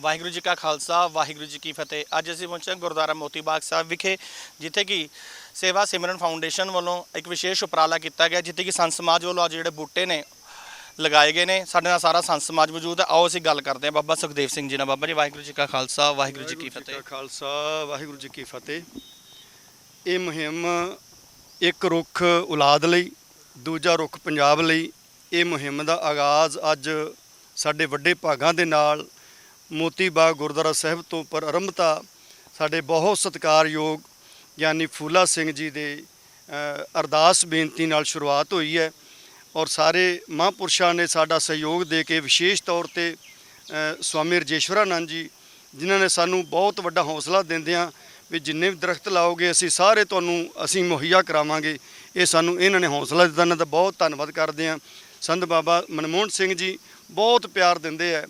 ਵਾਹਿਗੁਰੂ ਜੀ ਕਾ ਖਾਲਸਾ ਵਾਹਿਗੁਰੂ ਜੀ ਕੀ ਫਤਿਹ। ਅੱਜ ਅਸੀਂ ਪਹੁੰਚੇ ਗੁਰਦੁਆਰਾ ਮੋਤੀ ਬਾਗ ਸਾਹਿਬ ਵਿਖੇ ਜਿੱਥੇ ਕਿ ਸੇਵਾ ਸਿਮਰਨ ਫਾਊਂਡੇਸ਼ਨ ਵੱਲੋਂ ਇੱਕ ਵਿਸ਼ੇਸ਼ ਉਪਰਾਲਾ ਕੀਤਾ ਗਿਆ ਜਿੱਥੇ ਕਿ ਸੰਤ ਸਮਾਜ ਵੱਲੋਂ ਅੱਜ ਜਿਹੜੇ ਬੂਟੇ ਨੇ ਲਗਾਏ ਗਏ ਨੇ ਸਾਡੇ ਨਾਲ ਸਾਰਾ ਸੰਤ ਸਮਾਜ ਮੌਜੂਦ ਹੈ। ਆਓ ਅਸੀਂ ਗੱਲ ਕਰਦੇ ਹਾਂ ਬਾਬਾ ਸੁਖਦੇਵ ਸਿੰਘ ਜੀ ਨਾਲ। ਬਾਬਾ ਜੀ ਵਾਹਿਗੁਰੂ ਜੀ ਕਾ ਖਾਲਸਾ ਵਾਹਿਗੁਰੂ ਜੀ ਕੀ ਫਤਿਹ। ਖਾਲਸਾ ਵਾਹਿਗੁਰੂ ਜੀ ਕੀ ਫਤਿਹ। ਇਹ ਮੁਹਿੰਮ ਇੱਕ ਰੁੱਖ ਔਲਾਦ ਲਈ ਦੂਜਾ ਰੁੱਖ ਪੰਜਾਬ ਲਈ ਇਹ ਮੁਹਿੰਮ ਦਾ ਆਗਾਜ਼ ਅੱਜ ਸਾਡੇ ਵੱਡੇ ਭਾਗਾਂ ਦੇ ਨਾਲ ਮੋਤੀ ਬਾਗ ਗੁਰਦੁਆਰਾ ਸਾਹਿਬ ਤੋਂ ਪ੍ਰਾਰੰਭਤਾ ਸਾਡੇ ਬਹੁਤ ਸਤਿਕਾਰਯੋਗ ਗਿਆਨੀ ਫੂਲਾ ਸਿੰਘ ਜੀ ਦੇ ਅਰਦਾਸ ਬੇਨਤੀ ਨਾਲ ਸ਼ੁਰੂਆਤ ਹੋਈ ਹੈ ਔਰ ਸਾਰੇ ਮਹਾਂਪੁਰਸ਼ਾਂ ਨੇ ਸਾਡਾ ਸਹਿਯੋਗ ਦੇ ਕੇ ਵਿਸ਼ੇਸ਼ ਤੌਰ ਤੇ ਅ, ਸਵਾਮੀ ਰਜੇਸ਼ਵਰਾਨੰਦ ਜੀ ਜਿਨ੍ਹਾਂ ਨੇ ਸਾਨੂੰ ਬਹੁਤ ਵੱਡਾ ਹੌਸਲਾ ਦਿੰਦਿਆਂ ਵੀ ਜਿੰਨੇ ਵੀ ਦਰਖਤ ਲਾਓਗੇ ਅਸੀਂ ਸਾਰੇ ਤੁਹਾਨੂੰ ਅਸੀਂ ਮੁਹੱਈਆ ਕਰਾਵਾਂਗੇ। ਇਹ ਸਾਨੂੰ ਇਹਨਾਂ ਨੇ ਹੌਸਲਾ ਦਿੱਤਾ। ਇਹਨਾਂ ਦਾ ਬਹੁਤ ਧੰਨਵਾਦ ਕਰਦੇ ਹਾਂ। ਸੰਤ ਬਾਬਾ ਮਨਮੋਹਨ ਸਿੰਘ ਜੀ ਬਹੁਤ ਪਿਆਰ ਦਿੰਦੇ ਆ।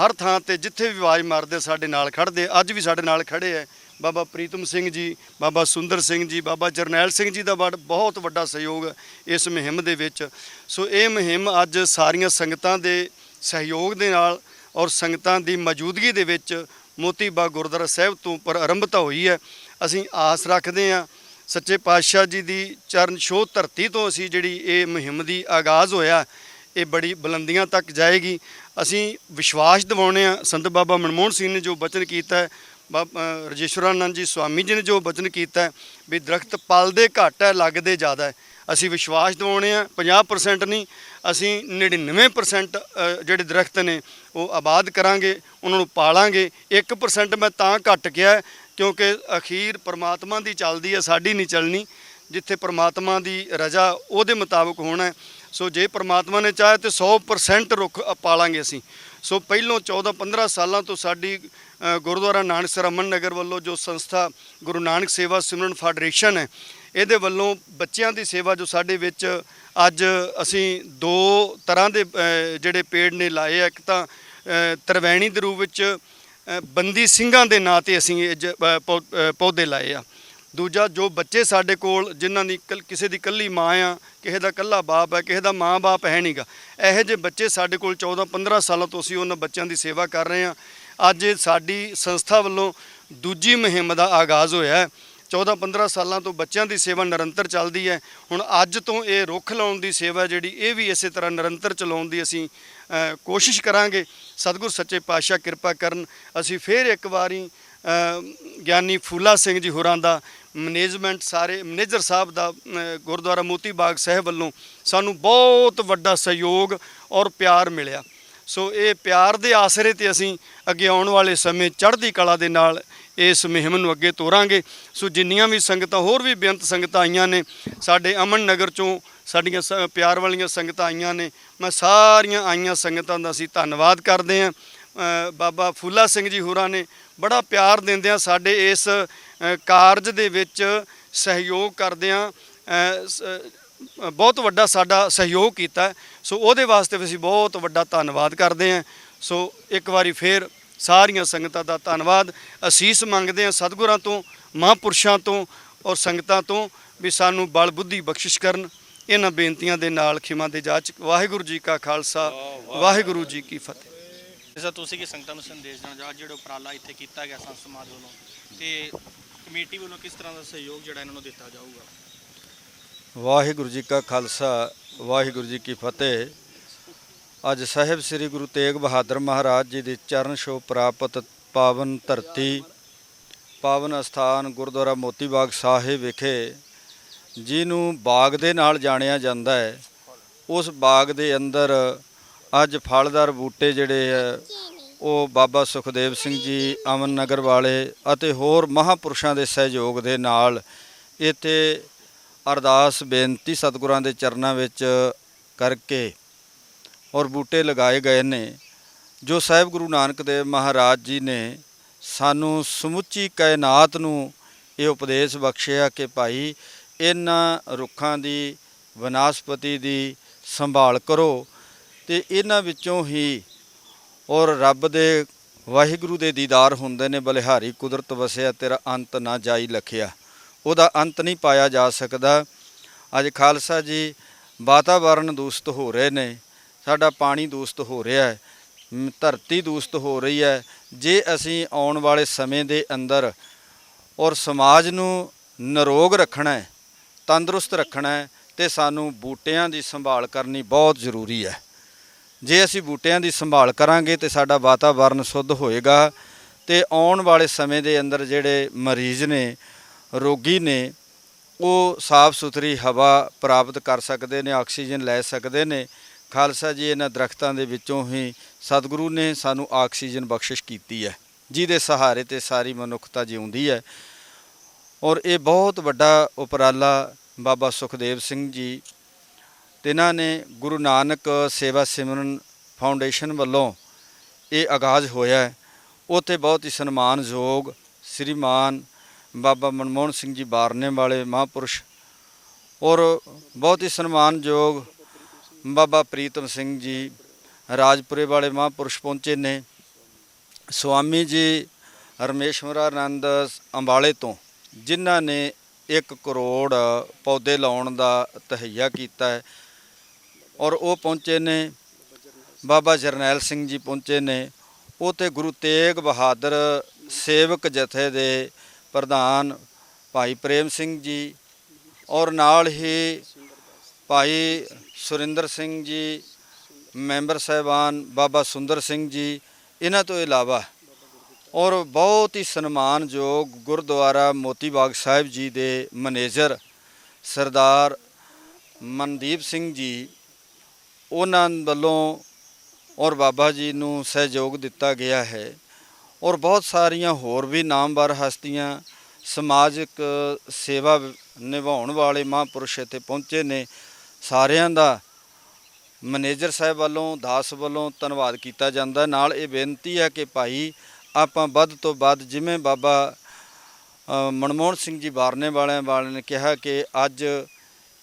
ਹਰ ਥਾਂ ਤੇ ਜਿੱਥੇ ਵੀ ਆਵਾਜ਼ ਮਾਰਦੇ ਸਾਡੇ ਨਾਲ ਖੜਦੇ ਅੱਜ ਵੀ ਸਾਡੇ ਨਾਲ ਖੜੇ ਐ ਬਾਬਾ ਪ੍ਰੀਤਮ ਸਿੰਘ ਜੀ, ਬਾਬਾ ਸੁੰਦਰ ਸਿੰਘ ਜੀ, ਬਾਬਾ ਜਰਨੈਲ ਸਿੰਘ ਜੀ ਦਾ ਬੜ- ਬਹੁਤ ਵੱਡਾ ਸਹਿਯੋਗ ਇਸ ਮੁਹਿੰਮ ਦੇ ਵਿੱਚ। ਸੋ ਇਹ ਮੁਹਿੰਮ ਅੱਜ ਸਾਰੀਆਂ ਸੰਗਤਾਂ ਦੇ ਸਹਿਯੋਗ ਦੇ ਨਾਲ ਔਰ ਸੰਗਤਾਂ ਦੀ ਮੌਜੂਦਗੀ ਦੇ ਵਿੱਚ ਮੋਤੀ ਬਾਗ ਗੁਰਦੁਆਰਾ ਸਾਹਿਬ ਤੋਂ ਪ੍ਰਾਰੰਭਤਾ ਹੋਈ ਹੈ। ਅਸੀਂ ਆਸ ਰੱਖਦੇ ਹਾਂ ਸੱਚੇ ਪਾਤਸ਼ਾਹ ਜੀ ਦੀ ਚਰਨ ਛੋਹ ਧਰਤੀ ਤੋਂ ਅਸੀਂ ਜਿਹੜੀ ਇਹ ਮੁਹਿੰਮ ਦੀ ਆਗਾਜ਼ ਹੋਇਆ ਇਹ ਬੜੀ ਬੁਲੰਦੀਆਂ ਤੱਕ ਜਾਏਗੀ। ਅਸੀਂ ਵਿਸ਼ਵਾਸ ਦਿਵਾਉਣੇ ਆ ਸੰਤ ਬਾਬਾ ਮਨਮੋਹਨ ਸਿੰਘ ਨੇ ਜੋ ਬਚਨ ਕੀਤਾ ਹੈ, ਬਾਬਾ ਰਜੇਸ਼ਵਰਾਨੰਦ ਜੀ ਸਵਾਮੀ ਜੀ ਨੇ ਜੋ ਬਚਨ ਕੀਤਾ ਵੀ ਦਰਖਤ ਪਲਦੇ ਘੱਟ ਹੈ ਲੱਗਦੇ ਜ਼ਿਆਦਾ ਹੈ। ਅਸੀਂ ਵਿਸ਼ਵਾਸ ਦਿਵਾਉਣੇ ਆ 50% ਨਹੀਂ, ਅਸੀਂ 99% ਜਿਹੜੇ ਦਰਖਤ ਨੇ ਉਹ ਆਬਾਦ ਕਰਾਂਗੇ, ਉਹਨਾਂ ਨੂੰ ਪਾਲਾਂਗੇ। 1% ਮੈਂ ਤਾਂ ਘੱਟ ਕਿਹਾ ਕਿਉਂਕਿ ਅਖੀਰ ਪਰਮਾਤਮਾ ਦੀ ਚੱਲਦੀ ਹੈ, ਸਾਡੀ ਨਹੀਂ ਚੱਲਣੀ। ਜਿੱਥੇ ਪਰਮਾਤਮਾ ਦੀ ਰਜ਼ਾ ਉਹਦੇ ਮੁਤਾਬਕ ਹੋਣਾ ਸੋ ਜੇ ਪ੍ਰਮਾਤਮਾ ਨੇ ਚਾਹਿਆ ਤੇ 100% ਰੁੱਖ ਪਾਲਾਂਗੇ ਅਸੀਂ। ਸੋ ਪਹਿਲੋਂ 14 15 ਸਾਲਾਂ ਤੋਂ ਸਾਡੀ ਅ, ਗੁਰਦੁਆਰਾ ਨਾਨਕਸਰ ਅਮਨ ਨਗਰ ਵੱਲੋਂ ਜੋ ਸੰਸਥਾ ਗੁਰੂ ਨਾਨਕ ਸੇਵਾ ਸਿਮਰਨ ਫੈਡਰੇਸ਼ਨ ਹੈ ਇਹਦੇ ਵੱਲੋਂ ਬੱਚਿਆਂ ਦੀ ਸੇਵਾ ਜੋ ਸਾਡੇ ਵਿੱਚ ਅੱਜ ਅਸੀਂ ਦੋ ਤਰ੍ਹਾਂ ਦੇ ਜਿਹੜੇ ਪੇੜ ਨੇ ਲਾਏ ਆ। ਇੱਕ ਤਾਂ ਤਰਵੈਣੀ ਦੇ ਰੂਪ ਵਿੱਚ ਬੰਦੀ ਸਿੰਘਾਂ ਦੇ ਨਾਂ ਤੇ ਅਸੀਂ ਇਹ ਜ- ਪੌ- ਪੌਦੇ ਲਾਏ ਆ। ਦੂਜਾ, ਜੋ ਬੱਚੇ ਸਾਡੇ ਕੋਲ, ਜਿਨ੍ਹਾਂ ਦੀ ਕੱਲ- ਕਿਸੇ ਦੀ ਕੱਲੀ ਮਾਂ ਆ, ਕਿਸੇ ਦਾ ਕੱਲਾ ਬਾਪ ਹੈ ਕਿਸੇ ਦਾ ਮਾਂ-ਬਾਪ ਹੈ ਨਹੀਂਗਾ ਇਹੋ ਜਿਹੇ ਬੱਚੇ ਸਾਡੇ ਕੋਲ 14-15 ਸਾਲਾਂ ਤੋਂ ਅਸੀਂ ਉਹਨਾਂ ਬੱਚਿਆਂ ਦੀ ਸੇਵਾ ਕਰ ਰਹੇ ਹਾਂ। ਅੱਜ ਸਾਡੀ ਸੰਸਥਾ ਵੱਲੋਂ ਦੂਜੀ ਮੁਹਿੰਮ ਦਾ ਆਗਾਜ਼ ਹੋਇਆ ਹੈ। 14-15 ਸਾਲਾਂ ਤੋਂ ਬੱਚਿਆਂ ਦੀ ਸੇਵਾ ਨਿਰੰਤਰ ਚੱਲਦੀ ਹੈ। ਹੁਣ ਅੱਜ ਤੋਂ ਇਹ ਰੁੱਖ ਲਾਉਣ ਦੀ ਸੇਵਾ ਜਿਹੜੀ, ਇਹ ਵੀ ਇਸੇ ਤਰ੍ਹਾਂ ਨਿਰੰਤਰ ਚਲਾਉਣ ਦੀ ਅਸੀਂ ਕੋਸ਼ਿਸ਼ ਕਰਾਂਗੇ। ਸਤਿਗੁਰ ਸੱਚੇ ਪਾਤਸ਼ਾਹ ਕਿਰਪਾ ਕਰਨ, ਅਸੀਂ ਫੇਰ ਇੱਕ ਵਾਰੀ ਗਿਆਨੀ ਫੂਲਾ ਸਿੰਘ ਜੀ ਹੋਰਾਂ ਦਾ ਮੈਨੇਜਮੈਂਟ ਸਾਰੇ, ਮੈਨੇਜਰ ਸਾਹਿਬ ਦਾ ਗੁਰਦੁਆਰਾ ਮੋਤੀ ਬਾਗ ਸਾਹਿਬ ਵੱਲੋਂ ਸਾਨੂੰ ਬਹੁਤ ਵੱਡਾ ਸਹਿਯੋਗ ਔਰ ਪਿਆਰ ਮਿਲਿਆ। ਸੋ ਇਹ ਪਿਆਰ ਦੇ ਆਸਰੇ ਤੇ ਅਸੀਂ ਅੱਗੇ ਆਉਣ ਵਾਲੇ ਸਮੇਂ ਚੜ੍ਹਦੀ ਕਲਾ ਦੇ ਨਾਲ ਇਸ ਮੁਹਿੰਮ ਨੂੰ ਅੱਗੇ ਤੋਰਾਂਗੇ। ਸੋ ਜਿੰਨੀਆਂ ਵੀ ਸੰਗਤਾਂ, ਹੋਰ ਵੀ ਬੇਅੰਤ ਸੰਗਤਾਂ ਆਈਆਂ ਨੇ, ਸਾਡੇ ਅਮਨ ਨਗਰ ਚੋਂ ਸਾਡੀਆਂ ਸ- ਪਿਆਰ ਵਾਲੀਆਂ ਸੰਗਤਾਂ ਆਈਆਂ ਨੇ, ਮੈਂ ਸਾਰੀਆਂ ਆਈਆਂ ਸੰਗਤਾਂ ਦਾ ਅਸੀਂ ਧੰਨਵਾਦ ਕਰਦੇ ਹਾਂ। ਬਾਬਾ ਫੂਲਾ ਸਿੰਘ ਜੀ ਹੋਰਾਂ ਨੇ ਬੜਾ ਪਿਆਰ ਦਿੰਦਿਆਂ ਸਾਡੇ ਇਸ ਕਾਰਜ ਦੇ ਵਿੱਚ ਸਹਿਯੋਗ ਕਰਦਿਆਂ ਬਹੁਤ ਵੱਡਾ ਸਾਡਾ ਸਹਿਯੋਗ ਕੀਤਾ। ਸੋ ਉਹਦੇ ਵਾਸਤੇ ਵੀ ਅਸੀਂ ਬਹੁਤ ਵੱਡਾ ਧੰਨਵਾਦ ਕਰਦੇ ਹਾਂ। ਸੋ ਇੱਕ ਵਾਰੀ ਫੇਰ ਸਾਰੀਆਂ ਸੰਗਤਾਂ ਦਾ ਧੰਨਵਾਦ। ਅਸੀਸ ਮੰਗਦੇ ਹਾਂ ਸਤਿਗੁਰਾਂ ਤੋਂ ਮਹਾਂਪੁਰਸ਼ਾਂ ਤੋਂ ਔਰ ਸੰਗਤਾਂ ਤੋਂ ਵੀ ਸਾਨੂੰ ਬਲ ਬੁੱਧੀ ਬਖਸ਼ਿਸ਼ ਕਰਨ। ਇਹਨਾਂ ਬੇਨਤੀਆਂ ਦੇ ਨਾਲ ਖਿਮਾ ਦੇ ਜਾਚ ਵਾਹਿਗੁਰੂ ਜੀ ਕਾ ਖਾਲਸਾ ਵਾਹਿਗੁਰੂ ਜੀ ਕੀ ਫਤਿਹ। ਜਿਸਾ ਤੁਸੀਂ ਕੀ ਸੰਗਤਾਂ ਨੂੰ ਸੰਦੇਸ਼ ਦੇਣਾ ਚਾਹੋ? ਜਿਹੜਾ ਉਪਰਾਲਾ ਇੱਥੇ ਕੀਤਾ ਗਿਆ ਸੰਤ ਸਮਾਜ ਵੱਲੋਂ। ਤੇ ਕਮੇਟੀ ਵੱਲੋਂ ਕਿਸ ਤਰ੍ਹਾਂ ਦਾ ਸਹਿਯੋਗ ਜਿਹੜਾ ਇਹਨਾਂ ਨੂੰ ਦਿੱਤਾ ਜਾਊਗਾ? ਵਾਹਿਗੁਰੂ ਜੀ ਕਾ ਖਾਲਸਾ, ਵਾਹਿਗੁਰੂ ਜੀ ਕੀ ਫਤਿਹ। ਅੱਜ ਸਾਹਿਬ ਸ੍ਰੀ ਗੁਰੂ ਤੇਗ ਬਹਾਦਰ ਮਹਾਰਾਜ ਜੀ ਦੇ ਚਰਨ ਛੋਹ ਪ੍ਰਾਪਤ ਪਾਵਨ ਧਰਤੀ, ਪਾਵਨ ਅਸਥਾਨ ਗੁਰਦੁਆਰਾ ਮੋਤੀ ਬਾਗ ਸਾਹਿਬ ਵਿਖੇ ਜਿਹਨੂੰ ਬਾਗ ਦੇ ਨਾਲ ਜਾਣਿਆ ਜਾਂਦਾ ਹੈ। ਉਸ ਬਾਗ ਦੇ ਅੰਦਰ ਅੱਜ ਫਲਦਾਰ ਬੂਟੇ ਜਿਹੜੇ ਉਹ ਬਾਬਾ ਸੁਖਦੇਵ ਸਿੰਘ ਜੀ, ਅਮਨ ਨਗਰ ਵਾਲੇ ਅਤੇ ਹੋਰ ਮਹਾਪੁਰਸ਼ਾਂ ਦੇ ਸਹਿਯੋਗ ਦੇ ਨਾਲ ਇੱਥੇ ਅਰਦਾਸ ਬੇਨਤੀ ਸਤਿਗੁਰਾਂ ਦੇ ਚਰਨਾਂ ਵਿੱਚ ਕਰਕੇ ਔਰ ਬੂਟੇ ਲਗਾਏ ਗਏ ਨੇ, ਜੋ ਸਾਹਿਬ ਗੁਰੂ ਨਾਨਕ ਦੇਵ ਮਹਾਰਾਜ ਜੀ ਨੇ ਸਾਨੂੰ ਸਮੁੱਚੀ ਕਾਇਨਾਤ ਨੂੰ ਇਹ ਉਪਦੇਸ਼ ਬਖਸ਼ਿਆ ਕਿ ਭਾਈ ਇਹਨਾਂ ਰੁੱਖਾਂ ਦੀ ਵਨਾਸਪਤੀ ਦੀ ਸੰਭਾਲ ਕਰੋ ਤੇ ਇਹਨਾਂ ਵਿੱਚੋਂ ਹੀ ਔਰ ਰੱਬ ਦੇ ਵਾਹਿਗੁਰੂ ਦੇ ਦੀਦਾਰ ਹੁੰਦੇ ਨੇ, ਬਲਿਹਾਰੀ ਕੁਦਰਤ ਵਸਿਆ, ਤੇਰਾ ਅੰਤ ਨਾ ਜਾਈ ਲਖਿਆ। ਉਹਦਾ ਅੰਤ ਨਹੀਂ ਪਾਇਆ ਜਾ ਸਕਦਾ। ਅੱਜ ਖਾਲਸਾ ਜੀ ਵਾਤਾਵਰਣ ਦੂਸ਼ਿਤ ਹੋ ਰਹੇ ਨੇ। ਸਾਡਾ ਪਾਣੀ ਦੂਸ਼ਿਤ ਹੋ ਰਿਹਾ ਹੈ। ਧਰਤੀ ਦੂਸ਼ਿਤ ਹੋ ਰਹੀ ਹੈ। ਜੇ ਅਸੀਂ ਆਉਣ ਵਾਲੇ ਸਮੇਂ ਦੇ ਅੰਦਰ ਔਰ ਸਮਾਜ ਨੂੰ ਨਿਰੋਗ ਰੱਖਣਾ ਹੈ, ਤੰਦਰੁਸਤ ਰੱਖਣਾ ਹੈ, ਤੇ ਸਾਨੂੰ ਬੂਟਿਆਂ ਦੀ ਸੰਭਾਲ ਕਰਨੀ ਬਹੁਤ ਜ਼ਰੂਰੀ ਹੈ। ਜੇ ਅਸੀਂ ਬੂਟਿਆਂ ਦੀ ਸੰਭਾਲ ਕਰਾਂਗੇ ਤੇ ਸਾਡਾ ਵਾਤਾਵਰਨ ਸ਼ੁੱਧ ਹੋਏਗਾ ਤੇ ਆਉਣ ਵਾਲੇ ਸਮੇਂ ਦੇ ਅੰਦਰ ਜਿਹੜੇ ਮਰੀਜ਼ ਨੇ, ਰੋਗੀ ਨੇ, ਉਹ ਸਾਫ਼ ਸੁਥਰੀ ਹਵਾ ਪ੍ਰਾਪਤ ਕਰ ਸਕਦੇ ਨੇ, ਆਕਸੀਜਨ ਲੈ ਸਕਦੇ ਨੇ। ਖਾਲਸਾ ਜੀ, ਇਹਨਾਂ ਦਰਖਤਾਂ ਦੇ ਵਿੱਚੋਂ ਹੀ ਸਤਿਗੁਰੂ ਨੇ ਸਾਨੂੰ ਆਕਸੀਜਨ ਬਖਸ਼ਿਸ਼ ਕੀਤੀ ਹੈ, ਜਿਹਦੇ ਸਹਾਰੇ ਤੇ ਸਾਰੀ ਮਨੁੱਖਤਾ ਜਿਉਂਦੀ ਹੈ। ਔਰ ਇਹ ਬਹੁਤ ਵੱਡਾ ਉਪਰਾਲਾ ਬਾਬਾ ਸੁਖਦੇਵ ਸਿੰਘ ਜੀ ਤੇ ਇਹਨਾਂ ਨੇ ਗੁਰੂ ਨਾਨਕ ਸੇਵਾ ਸਿਮਰਨ ਫਾਊਂਡੇਸ਼ਨ ਵੱਲੋਂ ਇਹ ਆਗਾਜ਼ ਹੋਇਆ ਹੈ। ਉੱਥੇ ਬਹੁਤ ਹੀ ਸਨਮਾਨਯੋਗ ਸ੍ਰੀਮਾਨ ਬਾਬਾ ਮਨਮੋਹਨ ਸਿੰਘ ਜੀ ਬਾਰਨੇ ਵਾਲੇ ਮਹਾਂਪੁਰਸ਼ ਔਰ ਬਹੁਤ ਹੀ ਸਨਮਾਨਯੋਗ ਬਾਬਾ ਪ੍ਰੀਤਮ ਸਿੰਘ ਜੀ ਰਾਜਪੁਰੇ ਵਾਲੇ ਮਹਾਂਪੁਰਸ਼ ਪਹੁੰਚੇ ਨੇ। ਸਵਾਮੀ ਜੀ ਰਮੇਸ਼ਵਰਾਨੰਦ ਅੰਬਾਲੇ ਤੋਂ, ਜਿਨ੍ਹਾਂ ਨੇ 1 ਕਰੋੜ ਪੌਦੇ ਲਾਉਣ ਦਾ ਤਹਈਆ ਕੀਤਾ ਹੈ। ਔਰ ਉਹ ਪਹੁੰਚੇ ਨੇ, ਬਾਬਾ ਜਰਨੈਲ ਸਿੰਘ ਜੀ ਪਹੁੰਚੇ ਨੇ। ਉਹ ਤੇ ਗੁਰੂ ਤੇਗ ਬਹਾਦਰ ਸੇਵਕ ਜਥੇ ਦੇ ਪ੍ਰਧਾਨ ਭਾਈ ਪ੍ਰੇਮ ਸਿੰਘ ਜੀ ਔਰ ਨਾਲ ਹੀ ਭਾਈ ਸੁਰਿੰਦਰ ਸਿੰਘ ਜੀ, ਮੈਂਬਰ ਸਾਹਿਬਾਨ ਬਾਬਾ ਸੁੰਦਰ ਸਿੰਘ ਜੀ, ਇਹਨਾਂ ਤੋਂ ਇਲਾਵਾ ਔਰ ਬਹੁਤ ਹੀ ਸਨਮਾਨਯੋਗ ਗੁਰਦੁਆਰਾ ਮੋਤੀ ਬਾਗ ਸਾਹਿਬ ਜੀ ਦੇ ਮੈਨੇਜਰ ਸਰਦਾਰ ਮਨਦੀਪ ਸਿੰਘ ਜੀ ਉਹਨਾਂ ਵੱਲੋਂ ਔਰ ਬਾਬਾ ਜੀ ਨੂੰ ਸਹਿਯੋਗ ਦਿੱਤਾ ਗਿਆ ਹੈ ਔਰ ਬਹੁਤ ਸਾਰੀਆਂ ਹੋਰ ਵੀ ਨਾਮਵਰ ਹਸਤੀਆਂ ਸਮਾਜਿਕ ਸੇਵਾ ਨਿਭਾਉਣ ਵਾਲੇ ਮਹਾਂਪੁਰਸ਼ ਇੱਥੇ ਪਹੁੰਚੇ ਨੇ। ਸਾਰਿਆਂ ਦਾ ਮੈਨੇਜਰ ਸਾਹਿਬ ਵੱਲੋਂ, ਦਾਸ ਵੱਲੋਂ ਧੰਨਵਾਦ ਕੀਤਾ ਜਾਂਦਾ। ਨਾਲ ਇਹ ਬੇਨਤੀ ਹੈ ਕਿ ਭਾਈ, ਆਪਾਂ ਵੱਧ ਤੋਂ ਵੱਧ ਜਿਵੇਂ ਬਾਬਾ ਮਨਮੋਹਨ ਸਿੰਘ ਜੀ ਬਾਰਨੇ ਵਾਲਿਆਂ ਵਾਲਿਆਂ ਨੇ ਕਿਹਾ ਕਿ ਅੱਜ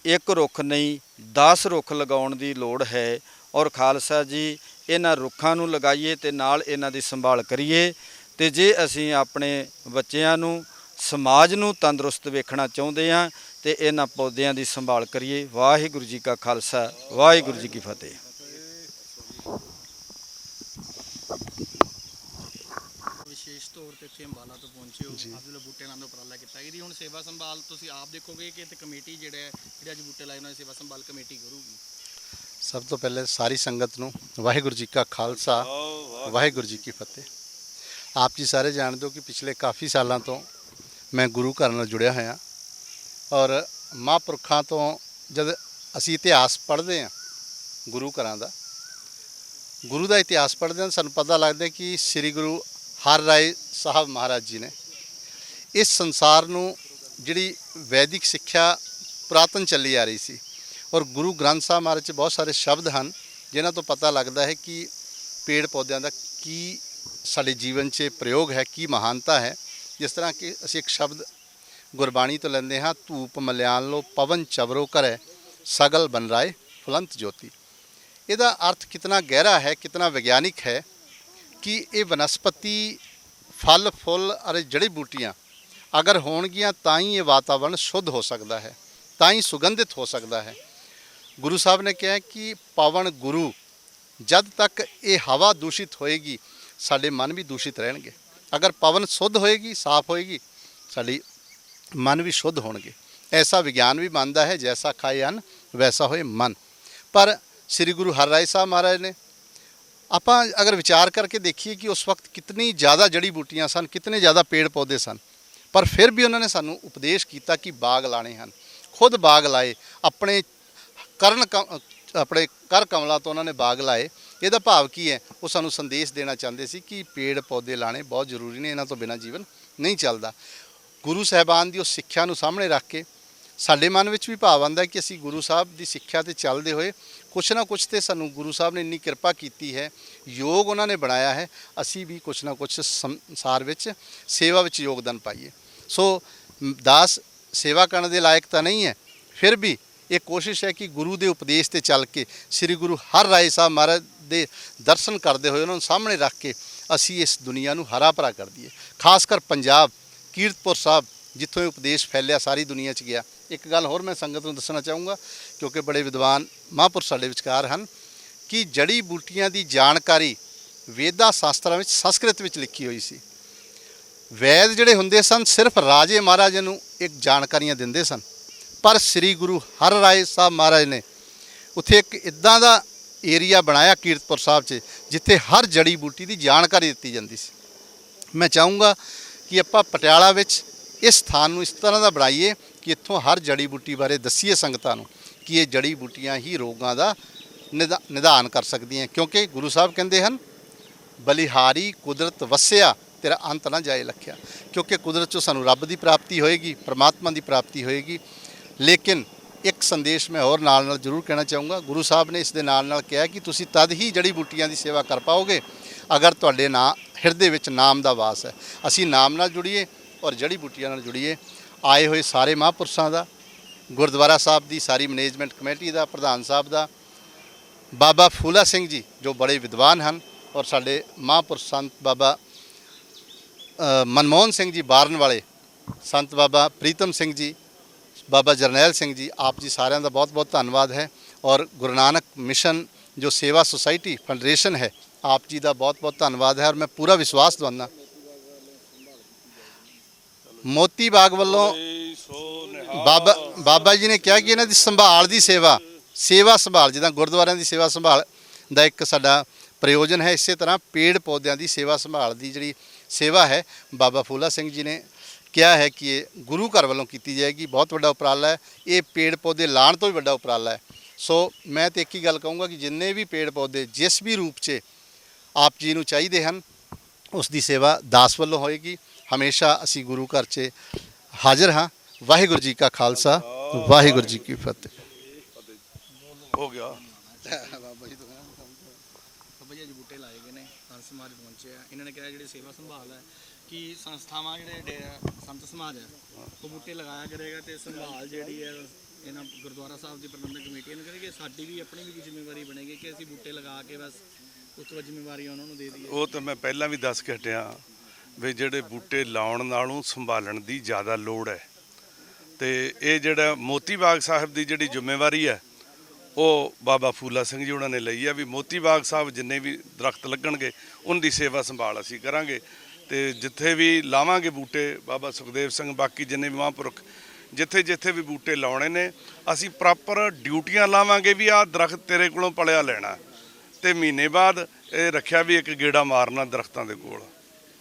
ਇੱਕ ਰੁੱਖ ਨਹੀਂ 10 ਰੁੱਖ ਲਗਾਉਣ ਦੀ ਲੋੜ ਹੈ। ਔਰ ਖਾਲਸਾ ਜੀ, ਇਹਨਾਂ ਰੁੱਖਾਂ ਨੂੰ ਲਗਾਈਏ ਤੇ ਨਾਲ ਇਹਨਾਂ ਦੀ ਸੰਭਾਲ ਕਰੀਏ। ਤੇ ਜੇ ਅਸੀਂ ਆਪਣੇ ਬੱਚਿਆਂ ਨੂੰ, ਸਮਾਜ ਨੂੰ ਤੰਦਰੁਸਤ ਵੇਖਣਾ ਚਾਹੁੰਦੇ ਹਾਂ, ਤੇ ਇਹਨਾਂ ਪੌਦਿਆਂ ਦੀ ਸੰਭਾਲ ਕਰੀਏ। ਵਾਹਿਗੁਰੂ ਜੀ ਕਾ ਖਾਲਸਾ, ਵਾਹਿਗੁਰੂ ਜੀ ਕੀ ਫਤਿਹ ਵਿਸ਼ੇਸ਼ ਤੇ ਇੱਥੇ ਅੰਬਾਲਾ ਤੋਂ ਪਹੁੰਚੇ ਹੋ ਆਪ ਜਿਹੜੇ ਬੂਟੇ ਨਾਲ ਉਪਰਾਲਾ ਕੀਤਾ ਇਹਦੀ ਹੁਣ ਸੇਵਾ ਸੰਭਾਲ ਤੁਸੀਂ ਆਪ ਦੇਖੋਗੇ ਕਿ ਇੱਥੇ ਕਮੇਟੀ ਜਿਹੜਾ ਹੈ ਜਿਹੜੇ ਅੱਜ ਬੂਟੇ ਲਾਏ ਉਹਨਾਂ ਦੀ ਸੇਵਾ ਸੰਭਾਲ ਕਮੇਟੀ ਕਰੂਗੀ? ਸਭ ਤੋਂ ਪਹਿਲੇ ਸਾਰੀ ਸੰਗਤ ਨੂੰ ਵਾਹਿਗੁਰੂ ਜੀ ਕਾ ਖਾਲਸਾ ਵਾਹਿਗੁਰੂ ਜੀ ਕੀ ਫਤਿਹ। ਆਪ ਜੀ ਸਾਰੇ ਜਾਣਦੇ ਹੋ ਕਿ ਪਿਛਲੇ ਕਾਫੀ ਸਾਲਾਂ ਤੋਂ ਮੈਂ ਗੁਰੂ ਘਰ ਨਾਲ ਜੁੜਿਆ ਹੋਇਆ। ਔਰ ਮਹਾਂਪੁਰਖਾਂ ਤੋਂ ਜਦ ਅਸੀਂ ਇਤਿਹਾਸ ਪੜ੍ਹਦੇ ਹਾਂ ਗੁਰੂ ਘਰਾਂ ਦਾ ਗੁਰੂ ਦਾ ਇਤਿਹਾਸ ਪੜ੍ਹਦੇ ਹਾਂ ਤਾਂ ਸਾਨੂੰ ਪਤਾ ਲੱਗਦਾ ਕਿ ਸ੍ਰੀ ਗੁਰੂ ਹਰ ਰਾਏ ਸਾਹਿਬ ਮਹਾਰਾਜ ਜੀ ਨੇ। ਇਸ ਸੰਸਾਰ ਨੂੰ ਜਿਹੜੀ ਵੈਦਿਕ ਸਿੱਖਿਆ ਪੁਰਾਤਨ ਚੱਲੀ ਆ ਰਹੀ ਸੀ ਔਰ ਗੁਰੂ ਗ੍ਰੰਥ ਸਾਹਿਬ ਮਹਾਰਾਜ 'ਚ ਬਹੁਤ ਸਾਰੇ ਸ਼ਬਦ ਹਨ, ਜਿਨ੍ਹਾਂ ਤੋਂ ਪਤਾ ਲੱਗਦਾ ਹੈ ਕਿ ਪੇੜ ਪੌਦਿਆਂ ਦਾ ਕੀ ਸਾਡੇ ਜੀਵਨ 'ਚ ਪ੍ਰਯੋਗ ਹੈ, ਕੀ ਮਹਾਨਤਾ ਹੈ। ਜਿਸ ਤਰ੍ਹਾਂ ਕਿ ਅਸੀਂ ਇੱਕ ਸ਼ਬਦ ਗੁਰਬਾਣੀ ਤੋਂ ਲੈਂਦੇ ਹਾਂ, ਧੂਪ ਮਲਿਆਨ ਲੋ ਪਵਨ ਚਵਰੋ ਕਰੈ, ਸਗਲ ਬਨ ਰਾਏ ਫੁਲੰਤ ਜੋਤੀ। ਇਹਦਾ ਅਰਥ ਕਿਤਨਾ ਗਹਿਰਾ ਹੈ, ਕਿਤਨਾ ਵਿਗਿਆਨਿਕ ਹੈ ਕਿ ਇਹ ਬਨਸਪਤੀ ਫਲ ਫੁੱਲ ਅਤੇ ਜੜੀ ਬੂਟੀਆਂ ਅਗਰ ਹੋਣਗੀਆਂ ਤਾਂ ਹੀ ਇਹ ਵਾਤਾਵਰਣ ਸ਼ੁੱਧ ਹੋ ਸਕਦਾ ਹੈ ਤਾਂ ਹੀ ਸੁਗੰਧਿਤ ਹੋ ਸਕਦਾ ਹੈ ਗੁਰੂ ਸਾਹਿਬ ਨੇ ਕਿਹਾ ਕਿ ਪਵਨ ਗੁਰੂ ਜਦ ਤੱਕ ਇਹ ਹਵਾ ਦੂਸ਼ਿਤ ਹੋਏਗੀ ਸਾਡੇ ਮਨ ਵੀ ਦੂਸ਼ਿਤ ਰਹਿਣਗੇ ਅਗਰ ਪਵਨ ਸ਼ੁੱਧ ਹੋਏਗੀ ਸਾਫ਼ ਹੋਏਗੀ ਸਾਡੀ ਮਨ ਵੀ ਸ਼ੁੱਧ ਹੋਣਗੇ ਐਸਾ ਵਿਗਿਆਨ ਵੀ ਮੰਨਦਾ ਹੈ ਜੈਸਾ ਖਾਏ ਅੰਨ ਵੈਸਾ ਹੋਏ ਮਨ ਪਰ ਸ੍ਰੀ ਗੁਰੂ ਹਰਿਰਾਏ ਸਾਹਿਬ ਮਹਾਰਾਜ ਨੇ ਆਪਾਂ ਅਗਰ ਵਿਚਾਰ ਕਰਕੇ ਦੇਖੀਏ ਕਿ ਉਸ ਵਕਤ ਕਿਤਨੀ ਜ਼ਿਆਦਾ ਜੜੀ ਬੂਟੀਆਂ ਸਨ, ਕਿਤਨੇ ਜ਼ਿਆਦਾ ਪੇੜ ਪੌਦੇ ਸਨ, ਪਰ ਫਿਰ ਵੀ ਉਹਨਾਂ ਨੇ ਸਾਨੂੰ ਉਪਦੇਸ਼ ਕੀਤਾ ਕਿ ਬਾਗ ਲਾਣੇ ਹਨ। ਖੁਦ ਬਾਗ ਲਾਏ, ਆਪਣੇ ਕਰਨ ਕ- ਆਪਣੇ ਕਰ ਕਮਲਾ ਤੋਂ ਉਹਨਾਂ ਨੇ ਬਾਗ ਲਾਏ। ਇਹਦਾ ਭਾਵ ਕੀ ਹੈ? ਉਹ ਸਾਨੂੰ ਸੰਦੇਸ਼ ਦੇਣਾ ਚਾਹੁੰਦੇ ਸੀ ਕਿ ਪੇੜ ਪੌਦੇ ਲਾਣੇ ਬਹੁਤ ਜ਼ਰੂਰੀ ਨੇ, ਇਹਨਾਂ ਤੋਂ ਬਿਨਾਂ ਜੀਵਨ ਨਹੀਂ ਚੱਲਦਾ। ਗੁਰੂ ਸਾਹਿਬਾਨ ਦੀ ਉਸ ਸਿੱਖਿਆ ਨੂੰ ਸਾਹਮਣੇ ਰੱਖ ਕੇ ਸਾਡੇ ਮਨ ਵਿੱਚ ਵੀ ਭਾਵ ਆਉਂਦਾ ਕਿ ਅਸੀਂ ਗੁਰੂ ਸਾਹਿਬ ਦੀ ਸਿੱਖਿਆ ਤੇ ਚੱਲਦੇ ਹੋਏ ਕੁਛ ਨਾ ਕੁਛ ਤੇ ਸਾਨੂੰ ਗੁਰੂ ਸਾਹਿਬ ਨੇ ਇੰਨੀ ਕਿਰਪਾ ਕੀਤੀ ਹੈ, ਯੋਗ ਉਹਨਾਂ ਨੇ ਬਣਾਇਆ ਹੈ, ਅਸੀਂ ਵੀ ਕੁਛ ਨਾ ਕੁਛ ਸੰਸਾਰ ਵਿੱਚ ਸੇਵਾ ਵਿੱਚ ਯੋਗਦਾਨ ਪਾਈਏ। ਸੋ ਦਾਸ ਸੇਵਾ ਕਰਨ ਦੇ ਲਾਇਕ ਤਾਂ ਨਹੀਂ ਹੈ, ਫਿਰ ਵੀ ਇਹ ਕੋਸ਼ਿਸ਼ ਹੈ ਕਿ ਗੁਰੂ ਦੇ ਉਪਦੇਸ਼ ਤੇ ਚੱਲ ਕੇ ਸ੍ਰੀ ਗੁਰੂ ਹਰ ਰਾਏ ਸਾਹਿਬ ਮਹਾਰਾਜ ਦੇ ਦਰਸ਼ਨ ਕਰਦੇ ਹੋਏ ਉਹਨਾਂ ਨੂੰ ਸਾਹਮਣੇ ਰੱਖ ਕੇ ਅਸੀਂ ਇਸ ਦੁਨੀਆ ਨੂੰ ਹਰਾ ਭਰਾ ਕਰ ਦਈਏ। ਖਾਸ ਕਰ ਪੰਜਾਬ, ਕੀਰਤਪੁਰ ਸਾਹਿਬ, ਜਿੱਥੋਂ ਇਹ ਉਪਦੇਸ਼ ਫੈਲਿਆ, ਸਾਰੀ ਦੁਨੀਆ 'ਚ ਗਿਆ। ਇੱਕ ਗੱਲ ਹੋਰ ਮੈਂ ਸੰਗਤ ਨੂੰ ਦੱਸਣਾ ਚਾਹੂੰਗਾ, ਕਿਉਂਕਿ ਬੜੇ ਵਿਦਵਾਨ ਮਹਾਂਪੁਰਸ਼ ਸਾਡੇ ਵਿਚਕਾਰ ਹਨ, ਕਿ ਜੜੀ ਬੂਟੀਆਂ ਦੀ ਜਾਣਕਾਰੀ ਵੇਦਾਂ ਸ਼ਾਸਤਰਾਂ ਵਿੱਚ, ਸੰਸਕ੍ਰਿਤ ਵਿੱਚ ਲਿਖੀ ਹੋਈ ਸੀ। ਵੈਦ ਜਿਹੜੇ ਹੁੰਦੇ ਸਨ, ਸਿਰਫ ਰਾਜੇ ਮਹਾਰਾਜੇ ਨੂੰ ਇੱਕ ਜਾਣਕਾਰੀਆਂ ਦਿੰਦੇ ਸਨ। ਪਰ ਸ੍ਰੀ ਗੁਰੂ ਹਰ ਰਾਏ ਸਾਹਿਬ ਮਹਾਰਾਜ ਨੇ ਉੱਥੇ ਇੱਕ ਇਦਾਂ ਦਾ ਏਰੀਆ ਬਣਾਇਆ ਕੀਰਤਪੁਰ ਸਾਹਿਬ 'ਚ, ਜਿੱਥੇ ਹਰ ਜੜੀ ਬੂਟੀ ਦੀ ਜਾਣਕਾਰੀ ਦਿੱਤੀ ਜਾਂਦੀ ਸੀ। ਮੈਂ ਚਾਹੂੰਗਾ ਕਿ ਆਪਾਂ ਪਟਿਆਲਾ ਵਿੱਚ ਇਸ ਸਥਾਨ ਨੂੰ ਇਸ ਤਰ੍ਹਾਂ ਦਾ ਬਣਾਈਏ ਕਿ ਇੱਥੋਂ ਹਰ ਜੜੀ ਬੂਟੀ ਬਾਰੇ ਦੱਸੀਏ ਸੰਗਤਾਂ ਨੂੰ ਕਿ ਇਹ ਜੜੀ ਬੂਟੀਆਂ ਹੀ ਰੋਗਾਂ ਦਾ ਨਿਦਾ- ਨਿਦਾਨ ਕਰ ਸਕਦੀਆਂ, ਕਿਉਂਕਿ ਗੁਰੂ ਸਾਹਿਬ ਕਹਿੰਦੇ ਹਨ, ਬਲਿਹਾਰੀ ਕੁਦਰਤ ਵਸਿਆ, ਤੇਰਾ ਅੰਤ ਨਾ ਜਾਏ ਲਖਿਆ। ਕਿਉਂਕਿ ਕੁਦਰਤ ਚੋਂ ਸਾਨੂੰ ਰੱਬ ਦੀ ਪ੍ਰਾਪਤੀ ਹੋਏਗੀ, ਪ੍ਰਮਾਤਮਾ ਦੀ ਪ੍ਰਾਪਤੀ ਹੋਏਗੀ। ਲੇਕਿਨ ਇੱਕ ਸੰਦੇਸ਼ ਮੈਂ ਹੋਰ ਨਾਲ ਨਾਲ ਜ਼ਰੂਰ ਕਹਿਣਾ ਚਾਹੂੰਗਾ। ਗੁਰੂ ਸਾਹਿਬ ਨੇ ਇਸ ਦੇ ਨਾਲ ਨਾਲ ਕਿਹਾ ਕਿ ਤੁਸੀਂ ਤਦ ਹੀ ਜੜੀ ਬੂਟੀਆਂ ਦੀ ਸੇਵਾ ਕਰ ਪਾਓਗੇ, ਅਗਰ ਤੁਹਾਡੇ ਨਾਂ, ਹਿਰਦੇ ਵਿੱਚ ਨਾਮ ਦਾ ਵਾਸ ਹੈ। ਅਸੀਂ ਨਾਮ ਨਾਲ ਜੁੜੀਏ ਔਰ ਜੜੀ ਬੂਟੀਆਂ ਨਾਲ ਜੁੜੀਏ। ਆਏ ਹੋਏ ਸਾਰੇ ਮਹਾਂਪੁਰਸ਼ਾਂ ਦਾ, ਗੁਰਦੁਆਰਾ ਸਾਹਿਬ ਦੀ ਸਾਰੀ ਮੈਨੇਜਮੈਂਟ ਕਮੇਟੀ ਦਾ, ਪ੍ਰਧਾਨ ਸਾਹਿਬ ਦਾ, ਬਾਬਾ ਫੂਲਾ ਸਿੰਘ ਜੀ, ਜੋ ਬੜੇ ਵਿਦਵਾਨ ਹਨ ਔਰ ਸਾਡੇ ਮਹਾਂਪੁਰਸ਼ ਸੰਤ ਬਾਬਾ ਮਨਮੋਹਨ ਸਿੰਘ ਜੀ ਬਾਰਨ ਵਾਲੇ, ਸੰਤ ਬਾਬਾ ਪ੍ਰੀਤਮ ਸਿੰਘ ਜੀ, ਬਾਬਾ ਜਰਨੈਲ ਸਿੰਘ ਜੀ, ਆਪ ਜੀ ਸਾਰਿਆਂ ਦਾ ਬਹੁਤ-ਬਹੁਤ ਧੰਨਵਾਦ ਹੈ ਔਰ ਗੁਰੂ ਨਾਨਕ ਮਿਸ਼ਨ ਜੋ ਸੇਵਾ ਸੁਸਾਇਟੀ ਫੈਡਰੇਸ਼ਨ ਹੈ, ਆਪ ਜੀ ਦਾ ਬਹੁਤ-ਬਹੁਤ ਧੰਨਵਾਦ ਹੈ ਔਰ ਮੈਂ ਪੂਰਾ ਵਿਸ਼ਵਾਸ ਦਵਾਨਾ ਮੋਤੀ ਬਾਗ ਵੱਲੋਂ ਬਾਬਾ ਬਾਬਾ ਜੀ ਨੇ ਕਿਹਾ ਕਿ ਇਹਨਾਂ ਦੀ ਸੰਭਾਲ ਦੀ ਸੇਵਾ ਸੇਵਾ ਸੰਭਾਲ, ਜਿੱਦਾਂ ਗੁਰਦੁਆਰਿਆਂ ਦੀ ਸੇਵਾ ਸੰਭਾਲ ਦਾ ਇੱਕ ਸਾਡਾ ਪ੍ਰਯੋਜਨ ਹੈ, ਇਸੇ ਤਰ੍ਹਾਂ ਪੇੜ ਪੌਦਿਆਂ ਦੀ ਸੇਵਾ ਸੰਭਾਲ ਦੀ ਜਿਹੜੀ ਸੇਵਾ ਹੈ, ਬਾਬਾ ਫੂਲਾ ਸਿੰਘ ਜੀ ਨੇ ਕਿਹਾ ਹੈ ਕਿ ਇਹ ਗੁਰੂ ਘਰ ਵੱਲੋਂ ਕੀਤੀ ਜਾਏਗੀ, ਬਹੁਤ ਵੱਡਾ ਉਪਰਾਲਾ ਹੈ, ਇਹ ਪੇੜ ਪੌਦੇ ਲਾਣ ਤੋਂ ਵੀ ਵੱਡਾ ਉਪਰਾਲਾ ਹੈ। ਸੋ ਮੈਂ ਤੇ ਇੱਕ ਹੀ ਗੱਲ ਕਹੂੰਗਾ ਕਿ ਜਿੰਨੇ ਵੀ ਪੇੜ ਪੌਦੇ ਜਿਸ ਵੀ ਰੂਪ 'ਚ ਆਪ ਜੀ ਨੂੰ ਚਾਹੀਦੇ ਹਨ, ਉਸ ਦੀ ਸੇਵਾ ਦਾਸ ਵੱਲੋਂ ਹੋਏਗੀ। ਹਮੇਸ਼ਾ ਅਸੀਂ ਗੁਰੂ ਘਰ 'ਚ ਹਾਜ਼ਰ ਹਾਂ। ਵਾਹਿਗੁਰੂ ਜੀ ਕਾ ਖਾਲਸਾ ਵਾਹਿਗੁਰੂ ਜੀ ਕੀ ਫਤਿਹ। ਹੋ ਗਿਆ। ਬਾਬਾ ਜੀ ਅੱਜ ਬੂਟੇ ਲਾਏ ਗਏ ਨੇ ਸੰਤ ਸਮਾਜ ਪਹੁੰਚੇ ਆ। ਇਹਨਾਂ ਨੇ ਕਿਹਾ ਜਿਹੜੀ ਸੇਵਾ ਸੰਭਾਲ ਹੈ ਕਿ ਸੰਸਥਾਵਾਂ ਜਿਹੜੇ ਸੰਤ ਸਮਾਜ ਹੈ ਉਹ ਬੂਟੇ ਲਗਾਇਆ ਕਰੇਗਾ ਤੇ ਸੰਭਾਲ ਜਿਹੜੀ ਹੈ ਇਹਨਾਂ ਗੁਰਦੁਆਰਾ ਸਾਹਿਬ ਦੀ ਪ੍ਰਬੰਧਕ ਕਮੇਟੀ ਇਹਨਾਂ ਕਹਿੰਦੇ ਕਿ ਸਾਡੀ ਵੀ ਆਪਣੀ ਵੀ ਜ਼ਿੰਮੇਵਾਰੀ ਬਣੇਗੀ ਕਿ ਅਸੀਂ ਬੂਟੇ ਲਗਾ ਕੇ ਬਸ ਉਸ ਤੋਂ ਜ਼ਿੰਮੇਵਾਰੀ ਉਹਨਾਂ ਨੂੰ ਦੇ ਦਈਏ। ਉਹ ਤਾਂ ਮੈਂ ਪਹਿਲਾਂ ਵੀ ਦੱਸ ਕੇ ਹਟਿਆ। ਵੀ ਜਿਹੜੇ ਬੂਟੇ ਲਾਉਣ ਨਾਲੋਂ ਸੰਭਾਲਣ ਦੀ ਜ਼ਿਆਦਾ ਲੋੜ ਹੈ। ਤੇ ਇਹ ਜਿਹੜਾ ਮੋਤੀ ਬਾਗ ਸਾਹਿਬ ਦੀ ਜਿਹੜੀ ਜ਼ਿੰਮੇਵਾਰੀ ਹੈ, ਉਹ ਬਾਬਾ ਫੂਲਾ ਸਿੰਘ ਜੀ ਉਹਨਾਂ ਨੇ ਲਈ ਹੈ ਵੀ ਮੋਤੀ ਬਾਗ ਸਾਹਿਬ ਜਿੰਨੇ ਵੀ ਦਰਖਤ ਲੱਗਣਗੇ ਉਹਨਾਂ ਦੀ ਸੇਵਾ ਸੰਭਾਲ ਅਸੀਂ ਕਰਾਂਗੇ। ਤੇ ਜਿੱਥੇ ਵੀ ਲਾਵਾਂਗੇ ਬੂਟੇ, ਬਾਬਾ ਸੁਖਦੇਵ ਸਿੰਘ, ਬਾਕੀ ਜਿੰਨੇ ਵੀ ਮਹਾਂਪੁਰਖ ਜਿੱਥੇ ਜਿੱਥੇ ਵੀ ਬੂਟੇ ਲਾਉਣੇ ਨੇ, ਅਸੀਂ ਪ੍ਰੋਪਰ ਡਿਊਟੀਆਂ ਲਾਵਾਂਗੇ ਵੀ ਆਹ ਦਰਖਤ ਤੇਰੇ ਕੋਲੋਂ ਪਲਿਆ ਲੈਣਾ। ਤੇ ਮਹੀਨੇ ਬਾਅਦ ਇਹ ਰੱਖਿਆ ਵੀ ਇੱਕ ਗੇੜਾ ਮਾਰਨਾ ਦਰਖਤਾਂ ਦੇ ਕੋਲ।